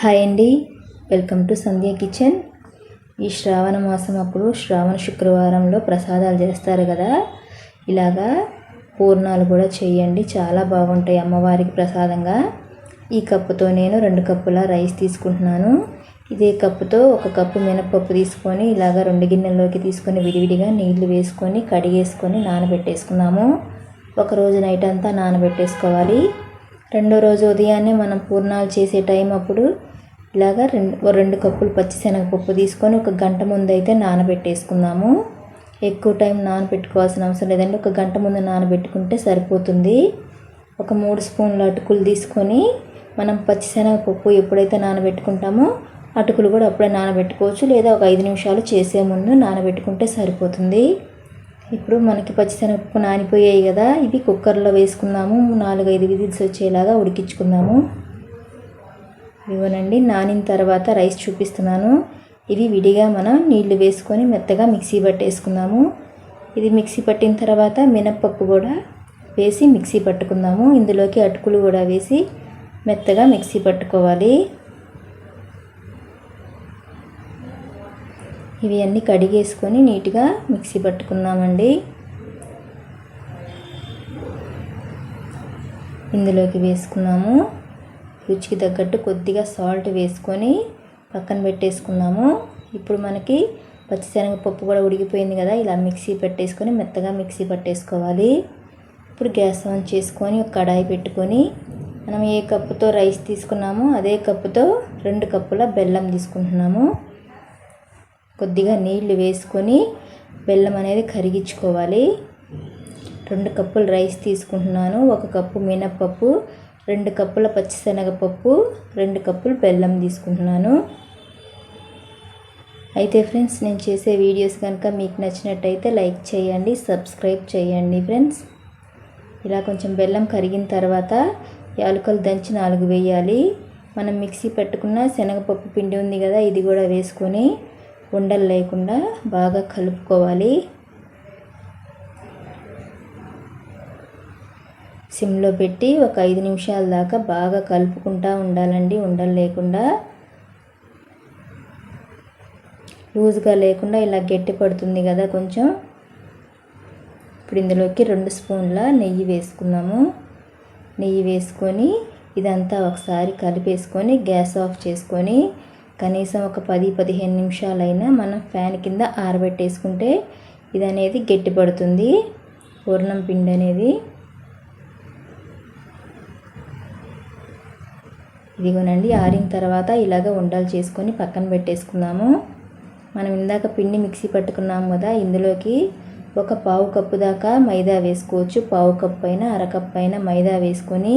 Hi అండి. Welcome to Sandhya kitchen. ఈ శ్రావణ మాసం అప్పుడు శ్రావణ శుక్రవారంలో ప్రసాదాలు చేస్తారు కదా. ఇలాగా పూర్ణాలు కూడా చేయండి. చాలా బాగుంటాయి అమ్మవారికి ప్రసాదంగా. ఈ కప్పుతో నేను రెండు కప్పుల రైస్ తీసుకుంటున్నాను. ఇదే కప్పుతో ఒక కప్పు మినపప్పు తీసుకొని ఇలాగ రెండు గిన్నెల్లోకి తీసుకొని విడివిడిగా నీళ్ళు వేసుకొని కడిగేసుకొని నానబెట్టేసుకున్నాము ఒక రోజు నైట్ అంతా నానబెట్టేసుకోవాలి. రెండో రోజు ఉదయాన్నే మనం పూర్ణాలు చేసే టైం అప్పుడు ఇలాగ రెండు రెండు కప్పులు పచ్చిశనగపప్పు తీసుకొని ఒక గంట ముందు అయితే నానబెట్టేసుకుందాము. ఎక్కువ టైం నానబెట్టుకోవాల్సిన అవసరం లేదండి. ఒక గంట ముందు నానబెట్టుకుంటే సరిపోతుంది. ఒక మూడు స్పూన్ల అటుకులు తీసుకొని మనం పచ్చిశనగపప్పు ఎప్పుడైతే నానబెట్టుకుంటామో అటుకులు కూడా అప్పుడే నానబెట్టుకోవచ్చు. లేదా ఒక ఐదు నిమిషాలు చేసే ముందు నానబెట్టుకుంటే సరిపోతుంది. ఇప్పుడు మనకి పచ్చిశనగపప్పు నానిపోయాయి కదా ఇవి కుక్కర్లో వేసుకుందాము. నాలుగైదు విజిల్స్ వచ్చేలాగా ఉడికించుకుందాము. ఇవ్వనండి నానిన తర్వాత రైస్ చూపిస్తున్నాను. ఇవి విడిగా మనం నీళ్ళు వేసుకొని మెత్తగా మిక్సీ పట్టేసుకుందాము. ఇది మిక్సీ పట్టిన తర్వాత మినప్పప్పు కూడా వేసి మిక్సీ పట్టుకుందాము. ఇందులోకి అటుకులు కూడా వేసి మెత్తగా మిక్సీ పట్టుకోవాలి. ఇవి అన్నీ కడిగేసుకొని నీట్గా మిక్సీ పట్టుకుందామండి. ఇందులోకి వేసుకున్నాము. రుచికి తగ్గట్టు కొద్దిగా సాల్ట్ వేసుకొని పక్కన పెట్టేసుకున్నాము. ఇప్పుడు మనకి పచ్చిశనగపప్పు కూడా ఉడికిపోయింది కదా ఇలా మిక్సీ పెట్టేసుకొని మెత్తగా మిక్సీ పట్టేసుకోవాలి. ఇప్పుడు గ్యాస్ ఆన్ చేసుకొని ఒక కడాయి పెట్టుకొని మనం ఏ కప్పుతో రైస్ తీసుకున్నామో అదే కప్పుతో రెండు కప్పుల బెల్లం తీసుకుంటున్నాము. కొద్దిగా నీళ్ళు వేసుకొని బెల్లం అనేది కరిగించుకోవాలి. రెండు కప్పులు రైస్ తీసుకుంటున్నాను. ఒక కప్పు మినప్పప్పు రెండు కప్పుల పచ్చిశనగపప్పు రెండు కప్పులు బెల్లం తీసుకుంటున్నాను. అయితే ఫ్రెండ్స్ నేను చేసే వీడియోస్ కనుక మీకు నచ్చినట్టయితే లైక్ చేయండి సబ్స్క్రైబ్ చేయండి ఫ్రెండ్స్. ఇలా కొంచెం బెల్లం కరిగిన తర్వాత యాలకులు దంచి నాలుగు వేయాలి. మనం మిక్సీ పెట్టుకున్న శనగపప్పు పిండి ఉంది కదా ఇది కూడా వేసుకొని ఉండలు లేకుండా బాగా కలుపుకోవాలి. సిమ్లో పెట్టి ఒక ఐదు నిమిషాల దాకా బాగా కలుపుకుంటూ ఉండాలండి. ఉండలు లేకుండా లూజ్గా లేకుండా ఇలా గట్టి పడుతుంది కదా కొంచెం. ఇప్పుడు ఇందులోకి రెండు స్పూన్ల నెయ్యి వేసుకున్నాము నెయ్యి వేసుకొని ఇదంతా ఒకసారి కలిపేసుకొని గ్యాస్ ఆఫ్ చేసుకొని కనీసం ఒక పది పదిహేను నిమిషాలైనా మనం ఫ్యాన్ కింద ఆరబెట్టేసుకుంటే ఇది అనేది గట్టిపడుతుంది. పూర్ణం పిండి అనేది ఇదిగోనండి ఆరిన తర్వాత ఇలాగ ఉండలు చేసుకొని పక్కన పెట్టేసుకున్నాము మనం ఇందాక పిండి మిక్సీ పట్టుకున్నాము కదా ఇందులోకి ఒక పావు కప్పు దాకా మైదా వేసుకోవచ్చు. పావు కప్పు అయినా అరకప్పు అయినా మైదా వేసుకొని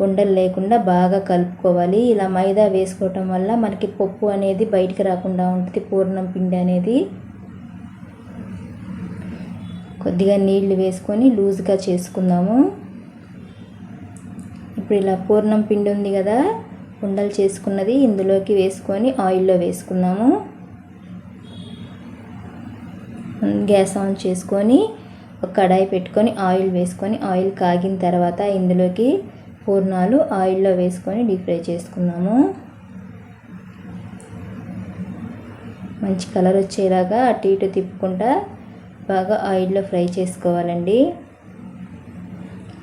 ఉండలు లేకుండా బాగా కలుపుకోవాలి. ఇలా మైదా వేసుకోవటం వల్ల మనకి పప్పు అనేది బయటికి రాకుండా ఉంటుంది. పూర్ణం పిండి అనేది కొద్దిగా నీళ్ళు వేసుకొని లూజ్గా చేసుకుందాము. ఇప్పుడు ఇలా పూర్ణం పిండి ఉంది కదా ఉండలు చేసుకున్నది ఇందులోకి వేసుకొని ఆయిల్లో వేసుకుందాము. గ్యాస్ ఆన్ చేసుకొని ఒక కడాయి పెట్టుకొని ఆయిల్ వేసుకొని ఆయిల్ కాగిన తర్వాత ఇందులోకి పూర్ణాలు ఆయిల్లో వేసుకొని డీప్ ఫ్రై చేసుకున్నాము. మంచి కలర్ వచ్చేలాగా అటు ఇటు తిప్పుకుంటా బాగా ఆయిల్లో ఫ్రై చేసుకోవాలండి.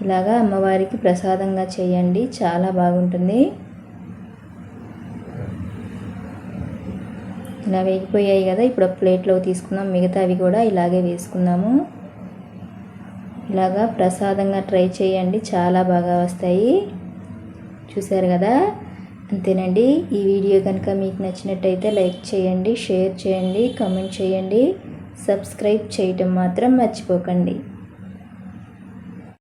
ఇలాగా అమ్మవారికి ప్రసాదంగా చేయండి చాలా బాగుంటుంది. ఇలా వేగిపోయాయి కదా ఇప్పుడు ప్లేట్లో తీసుకుందాం మిగతావి కూడా ఇలాగే వేసుకుందాము. ఇలాగా ప్రసాదంగా ట్రై చేయండి. చాలా బాగా వస్తాయి. చూసారు కదా? అంతేనండి. ఈ వీడియో కనుక మీకు నచ్చినట్టయితే లైక్ చేయండి షేర్ చేయండి కామెంట్ చేయండి. సబ్స్క్రైబ్ చేయటం మాత్రం మర్చిపోకండి.